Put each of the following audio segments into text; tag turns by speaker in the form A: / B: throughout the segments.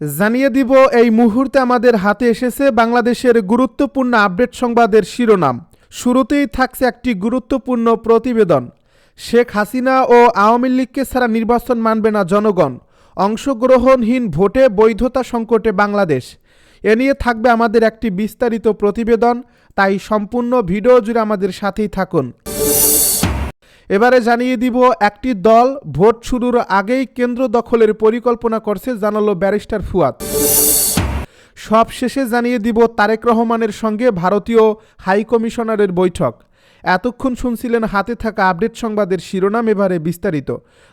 A: জানিয়ে দিব, এই মুহূর্তে আমাদের হাতে এসেছে বাংলাদেশের গুরুত্বপূর্ণ আপডেট সংবাদের শিরোনাম। শুরুতেই থাকছে একটি গুরুত্বপূর্ণ প্রতিবেদন। শেখ হাসিনা ও আওয়ামী লীগকে ছাড়া নির্বাচন মানবে না জনগণ। অংশগ্রহণহীন ভোটে বৈধতা সংকটে বাংলাদেশ। এ নিয়ে থাকবে আমাদের একটি বিস্তারিত প্রতিবেদন। তাই সম্পূর্ণ ভিডিও জুড়ে আমাদের সাথেই থাকুন। এবারে জানিয়ে দিব, একটি দল ভোট শুরুর আগেই কেন্দ্র দখলের পরিকল্পনা করছে, জানালো ব্যারিস্টার ফুয়াদ। সব শেষে জানিয়ে দিব, তারেক রহমানের সঙ্গে ভারতীয় হাই কমিশনারের বৈঠক। এতক্ষণ শুনছিলেন হাতে থাকা আপডেট সংবাদের শিরোনাম, এবারে বিস্তারিত।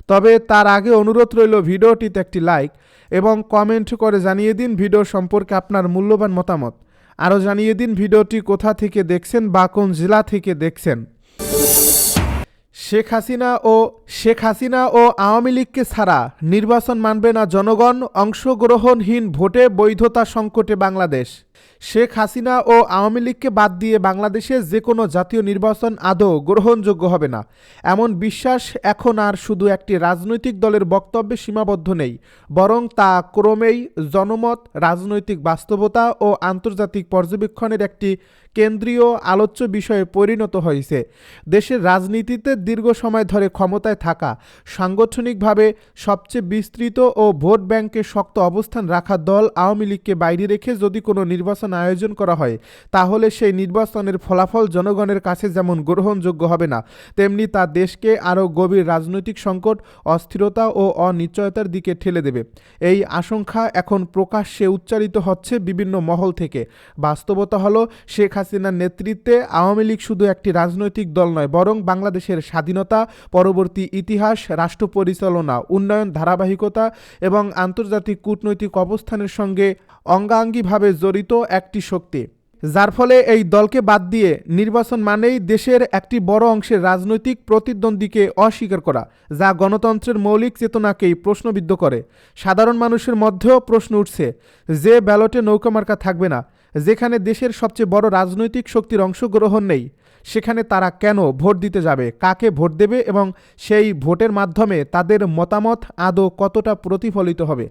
A: তবে তার আগে অনুরোধ রইল, ভিডিওটিতে একটি লাইক এবং কমেন্ট করে জানিয়ে দিন ভিডিও সম্পর্কে আপনার মূল্যবান মতামত। আরও জানিয়ে দিন ভিডিওটি কোথা থেকে দেখছেন বা কোন জেলা থেকে দেখছেন। শেখ হাসিনা ও শেখ হাসিনা ও আওয়ামী লীগকে ছাড়া নির্বাচন মানবে না জনগণ, অংশগ্রহণহীন ভোটে বৈধতা সংকটে বাংলাদেশ। শেখ হাসিনা ও আওয়ামী লীগকে বাদ দিয়ে বাংলাদেশে যে কোনো জাতীয় নির্বাচন আদৌ গ্রহণযোগ্য হবে না। এমন বিশ্বাস এখন আর শুধু একটি রাজনৈতিক দলের বক্তব্যে সীমাবদ্ধ নেই, বরং তা ক্রমেই জনমত, রাজনৈতিক বাস্তবতা ও আন্তর্জাতিক পর্যবেক্ষণের একটি কেন্দ্রীয় আলোচ্য বিষয়ে পরিণত হয়েছে। দেশের রাজনীতিতে দীর্ঘ সময় ধরে ক্ষমতায় থাকা, সাংগঠনিকভাবে সবচেয়ে বিস্তৃত ও ভোট ব্যাংকে শক্ত অবস্থান রাখা দল আওয়ামী লীগকে বাইরে রেখে যদি কোনো নির্বাচন আয়োজন করা হয়, তাহলে সেই নির্বাচনের ফলাফল জনগণের কাছে যেমন গ্রহণযোগ্য হবে না, তেমনি তা দেশকে আরও গভীর রাজনৈতিক সংকট, অস্থিরতা ও অনিশ্চয়তার দিকে ঠেলে দেবে। এই আশঙ্কা এখন প্রকাশ্যে উচ্চারিত হচ্ছে বিভিন্ন মহল থেকে। বাস্তবতা হলো, শেখ হাসিনার নেতৃত্বে আওয়ামী লীগ শুধু একটি রাজনৈতিক দল নয়, বরং বাংলাদেশের স্বাধীনতা, পরবর্তী ইতিহাস, রাষ্ট্র পরিচালনা, উন্নয়ন, ধারাবাহিকতা এবং আন্তর্জাতিক কূটনৈতিক অবস্থানের সঙ্গে অঙ্গাঙ্গিভাবে জড়িত একটি শক্তি, যার ফলে এই দলকে বাদ দিয়ে নির্বাচন মানেই দেশের একটি বড় অংশের রাজনৈতিক প্রতিদ্বন্দ্বীকে অস্বীকার করা, যা গণতন্ত্রের মৌলিক চেতনাকেই প্রশ্নবিদ্ধ করে। সাধারণ মানুষের মধ্যেও প্রশ্ন উঠছে, যে ব্যালটে নৌকা মার্কা থাকবে না, যেখানে দেশের সবচেয়ে বড় রাজনৈতিক শক্তির অংশগ্রহণ নেই। সেখানে তারা কেন ভোট দিতে যাবে, কাকে ভোট দেবে এবং সেই ভোটের মাধ্যমে তাদের মতামত আদৌ কতটা প্রতিফলিত হবে?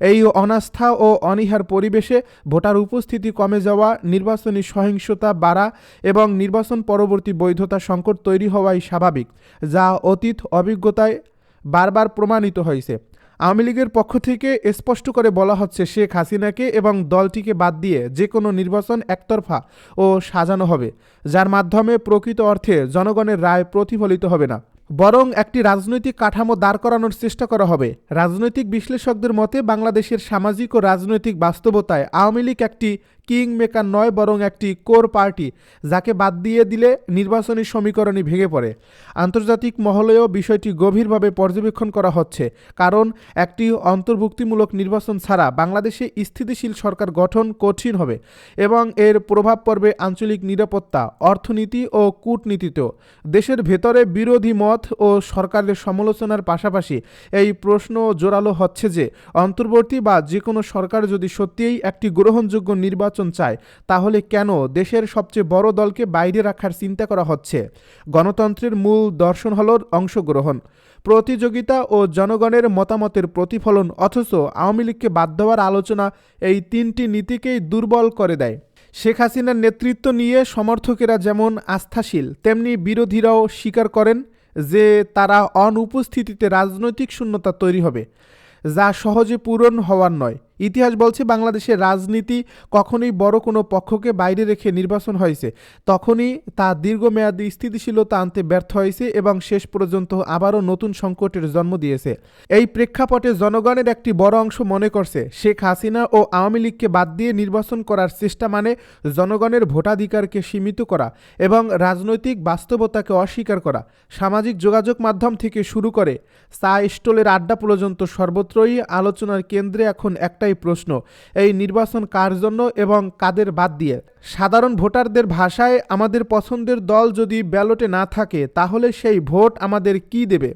A: এই অনাস্থা ও অনীহার পরিবেশে ভোটার উপস্থিতি কমে যাওয়া, নির্বাচনী সহিংসতা বাড়া এবং নির্বাচন পরবর্তী বৈধতা সংকট তৈরি হওয়াই স্বাভাবিক, যা অতীত অভিজ্ঞতায় বারবার প্রমাণিত হয়েছে। আওয়ামী লীগের পক্ষ থেকে স্পষ্ট করে বলা হচ্ছে, শেখ হাসিনাকে এবং দলটিকে বাদ দিয়ে যে কোনো নির্বাচন একতরফা ও সাজানো হবে, যার মাধ্যমে প্রকৃত অর্থে জনগণের রায় প্রতিফলিত হবে না। বরং একটি রাজনৈতিক কাঠামো দাঁড় করানোর চেষ্টা করা হবে। রাজনৈতিক বিশ্লেষকদের মতে, বাংলাদেশের সামাজিক ও রাজনৈতিক বাস্তবতায় আওয়ামী লীগ একটি কিং মেকার নয়, বরং একটি কোর পার্টি, যাকে বাদ দিয়ে দিলে নির্বাচনী সমীকরণই ভেঙে পড়ে। আন্তর্জাতিক মহলেও বিষয়টি গভীরভাবে পর্যবেক্ষণ করা হচ্ছে, কারণ একটি অন্তর্ভুক্তিমূলক নির্বাচন ছাড়া বাংলাদেশে স্থিতিশীল সরকার গঠন কঠিন হবে এবং এর প্রভাব পড়বে আঞ্চলিক নিরাপত্তা, অর্থনীতি ও কূটনীতিতেও। দেশের ভেতরে বিরোধী মত ও সরকারের সমালোচনার পাশাপাশি এই প্রশ্ন জোরালো হচ্ছে যে, অন্তর্বর্তী বা যে কোনো সরকার যদি সত্যিই একটি গ্রহণযোগ্য নির্বাচন চায়, তাহলে কেন দেশের সবচেয়ে বড় দলকে বাইরে রাখার চিন্তা করা হচ্ছে? গণতন্ত্রের মূল দর্শন হল অংশগ্রহণ। প্রতিযোগিতা ও জনগণের মতামতের প্রতিফলন, অথচ আওয়ামী লীগকে বাদ দেওয়ার আলোচনা এই তিনটি নীতিকেই দুর্বল করে দেয়। শেখ হাসিনার নেতৃত্ব নিয়ে সমর্থকেরা যেমন আস্থাশীল, তেমনি বিরোধীরাও স্বীকার করেন যে তারা অনুপস্থিতিতে রাজনৈতিক শূন্যতা তৈরি হবে, যা সহজে পূরণ হওয়ার নয়। ইতিহাস বলছে বাংলাদেশের রাজনীতি কখনোই বড় কোনো পক্ষকে বাইরে রেখে নির্বাচন হয়েছে। তখনই তা দীর্ঘমেয়াদী স্থিতিশীলতা আনতে ব্যর্থ হয়েছে এবং শেষ পর্যন্ত আবারও নতুন সংকটের জন্ম দিয়েছে। এই প্রেক্ষাপটে জনগণের একটি বড় অংশ মনে করছে, শেখ হাসিনা ও আওয়ামী লীগকে বাদ দিয়ে নির্বাচন করার চেষ্টা মানে জনগণের ভোটাধিকারকে সীমিত করা এবং রাজনৈতিক বাস্তবতাকে অস্বীকার করা। সামাজিক যোগাযোগ মাধ্যম থেকে শুরু করে, চা স্টলের আড্ডা পর্যন্ত সর্বত্রই আলোচনার কেন্দ্রে এখন একটাই প্রশ্ন। এই নির্বাচন কার জন্য এবং কাদের বাদ দিয়ে? সাধারণ ভোটারদের ভাষায় আমাদের পছন্দের দল যদি ব্যালটে না থাকে, তাহলে সেই ভোট আমাদের কি দেবে?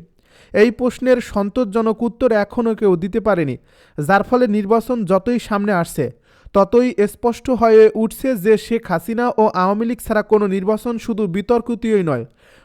A: এই প্রশ্নের সন্তোষজনক উত্তর এখনও কেউ দিতে পারেনি, যার ফলে নির্বাচন যতই সামনে আসছে, ততই স্পষ্ট হয়ে উঠছে যে শেখ হাসিনা ও আওয়ামী লীগ ছাড়া কোনো নির্বাচন শুধু বিতর্কিতই নয়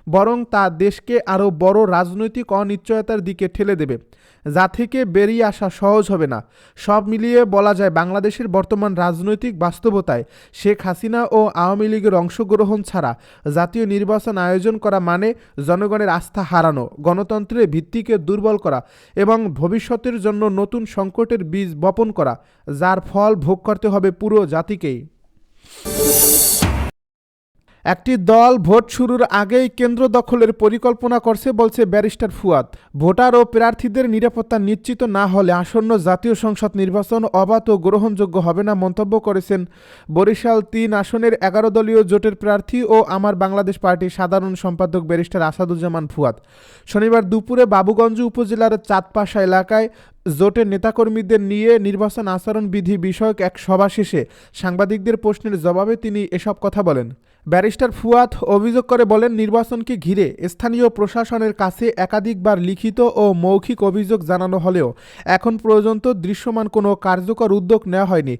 A: বরং তা দেশকে আরও বড় রাজনৈতিক অনিশ্চয়তার দিকে ঠেলে দেবে। যা থেকে বেরিয়ে আসা সহজ হবে না। সব মিলিয়ে বলা যায় বাংলাদেশের বর্তমান রাজনৈতিক বাস্তবতায় শেখ হাসিনা ও আওয়ামী লীগের অংশগ্রহণ ছাড়া জাতীয় নির্বাচন আয়োজন করা মানে জনগণের আস্থা হারানো, গণতন্ত্রের ভিত্তিকে দুর্বল করা এবং ভবিষ্যতের জন্য নতুন সংকটের বীজ বপন করা, যার ফল ভোগ করতে হবে পুরো জাতিকেই। একটি দল ভোট শুরুর আগেই কেন্দ্র দখলের পরিকল্পনা করছে, বলছে ব্যারিস্টার ফুয়াদ। ভোটার ও প্রার্থীদের নিরাপত্তা নিশ্চিত না হলে আসন্ন জাতীয় সংসদ নির্বাচন অবাধ ও গ্রহণযোগ্য হবে না মন্তব্য করেছেন বরিশাল তিন আসনের এগারো দলীয় জোটের প্রার্থী ও আমার বাংলাদেশ পার্টির সাধারণ সম্পাদক ব্যারিস্টার আসাদুজ্জামান ফুয়াদ। শনিবার দুপুরে বাবুগঞ্জ উপজেলার চাঁদপাশা এলাকায় জোটের নেতাকর্মীদের নিয়ে নির্বাচন আচরণ বিধি বিষয়ক এক সভা শেষে সাংবাদিকদের প্রশ্নের জবাবে তিনি এসব কথা বলেন। ব্যারিস্টার ফুয়াদ অভিযোগ করে বলেন, নির্বাচনকে ঘিরে স্থানীয় প্রশাসনের কাছে একাধিকবার লিখিত ও মৌখিক অভিযোগ জানানো হলেও এখন পর্যন্ত দৃশ্যমান কোনো কার্যকর উদ্যোগ নেওয়া হয়নি।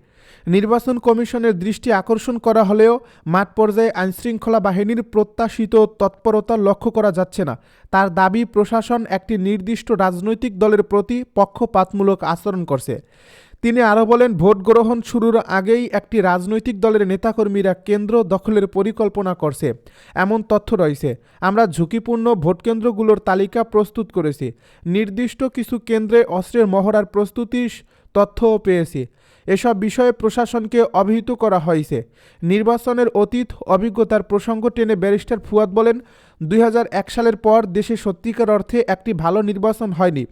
A: নির্বাচন কমিশনের দৃষ্টি আকর্ষণ করা হলেও মাঠ পর্যায়ে আইনশৃঙ্খলা বাহিনীর প্রত্যাশিত তৎপরতা লক্ষ্য করা যাচ্ছে না। তার দাবি, প্রশাসন একটি নির্দিষ্ট রাজনৈতিক দলের প্রতি পক্ষপাতমূলক আচরণ করছে। তিনি আরও বলেন ভোট গ্রহণ শুরুর আগেই একটি রাজনৈতিক দলের নেতাকর্মীরা কেন্দ্র দখলের পরিকল্পনা করছে। এমন তথ্য রয়েছে, আমরা ঝুঁকিপূর্ণ ভোটকেন্দ্রগুলোর তালিকা প্রস্তুত করেছি। নির্দিষ্ট কিছু কেন্দ্রে অস্ত্রের মহড়ার প্রস্তুতির তথ্যও পেয়েছি। এসব বিষয়ে প্রশাসনকে অভিহিত করা হয়েছে। নির্বাচনের অতীত অভিজ্ঞতার প্রসঙ্গ টেনে ব্যারিস্টার ফুয়াদ বলেন, দুই হাজার এক সালের পর দেশে সত্যিকার অর্থে একটি ভালো নির্বাচন হয়নি।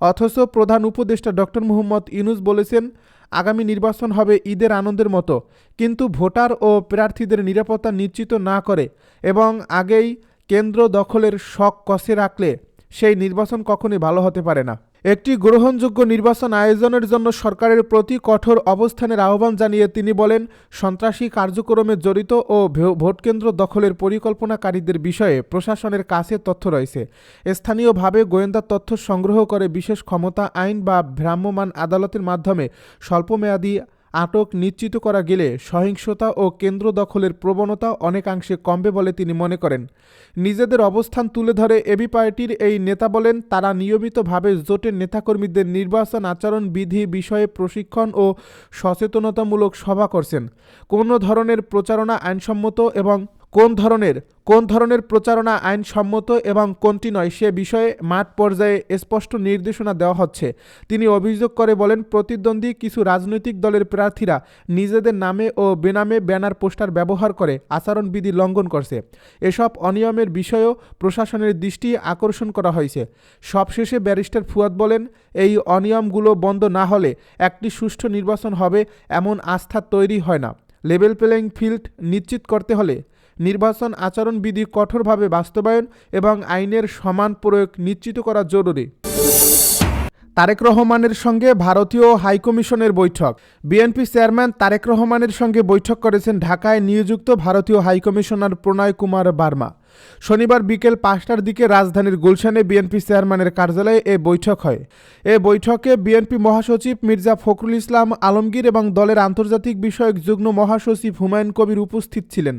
A: অথচ প্রধান উপদেষ্টা ডক্টর মুহম্মদ ইউনুস বলেছেন, আগামী নির্বাচন হবে ঈদের আনন্দের মতো, কিন্তু ভোটার ও প্রার্থীদের নিরাপত্তা নিশ্চিত না করে এবং আগেই কেন্দ্র দখলের শখ কষে রাখলে সেই নির্বাচন কখনই ভালো হতে পারে না। একটি গ্রহণযোগ্য নির্বাচন আয়োজনের জন্য সরকারের প্রতি কঠোর অবস্থানের আহ্বান জানিয়ে তিনি বলেন, সন্ত্রাসী কার্যক্রমে জড়িত ও ভোটকেন্দ্র দখলের পরিকল্পনাকারীদের বিষয়ে প্রশাসনের কাছে তথ্য রয়েছে। স্থানীয়ভাবে গোয়েন্দা তথ্য সংগ্রহ করে বিশেষ ক্ষমতা, আইন বা ভ্রাম্যমাণ আদালতের মাধ্যমে স্বল্পমেয়াদী আটক নিশ্চিত করা গেলে সহিংসতা ও কেন্দ্র দখলের প্রবণতা অনেকাংশে কমবে বলে তিনি মনে করেন। নিজেদের অবস্থান তুলে ধরে এবি পার্টির এই নেতা বলেন, তারা নিয়মিতভাবে জোটের নেতাকর্মীদের নির্বাচন আচরণ বিধি বিষয়ে প্রশিক্ষণ ও সচেতনতামূলক সভা করছেন। কোনো ধরনের প্রচারণা আইনসম্মত এবং কোন ধরনের কোন ধরনের প্রচারণা আইনসম্মত এবং কোনটি নয় সে বিষয়ে মাঠ পর্যায়ে স্পষ্ট নির্দেশনা দেওয়া হচ্ছে। তিনি অভিযোগ করে বলেন, প্রতিদ্বন্দ্বী কিছু রাজনৈতিক দলের প্রার্থীরা নিজেদের নামে ও বেনামে ব্যানার পোস্টার ব্যবহার করে আচরণবিধি লঙ্ঘন করছে। এসব অনিয়মের বিষয়েও প্রশাসনের দৃষ্টি আকর্ষণ করা হয়েছে। সবশেষে ব্যারিস্টার ফুয়াদ বলেন, এই অনিয়মগুলো বন্ধ না হলে একটি সুষ্ঠু নির্বাচন হবে এমন আস্থা তৈরি হয় না। লেভেল প্লেয়িং ফিল্ড নিশ্চিত করতে হলে নির্বাচন আচরণবিধি কঠোরভাবে বাস্তবায়ন এবং আইনের সমান প্রয়োগ নিশ্চিত করা জরুরি। তারেক রহমানের সঙ্গে ভারতীয় হাইকমিশনের বৈঠক। বিএনপি চেয়ারম্যান তারেক রহমানের সঙ্গে বৈঠক করেছেন ঢাকায় নিয়োজিত ভারতীয় হাইকমিশনার প্রণয় কুমার বার্মা। শনিবার বিকেল পাঁচটার দিকে রাজধানীর গুলশানে বিএনপি চেয়ারম্যানের কার্যালয়ে এ বৈঠক হয়। এ বৈঠকে বিএনপি মহাসচিব মির্জা ফখরুল ইসলাম, আলমগীর এবং দলের আন্তর্জাতিক বিষয়ক যুগ্ম মহাসচিব হুমায়ুন কবির উপস্থিত ছিলেন।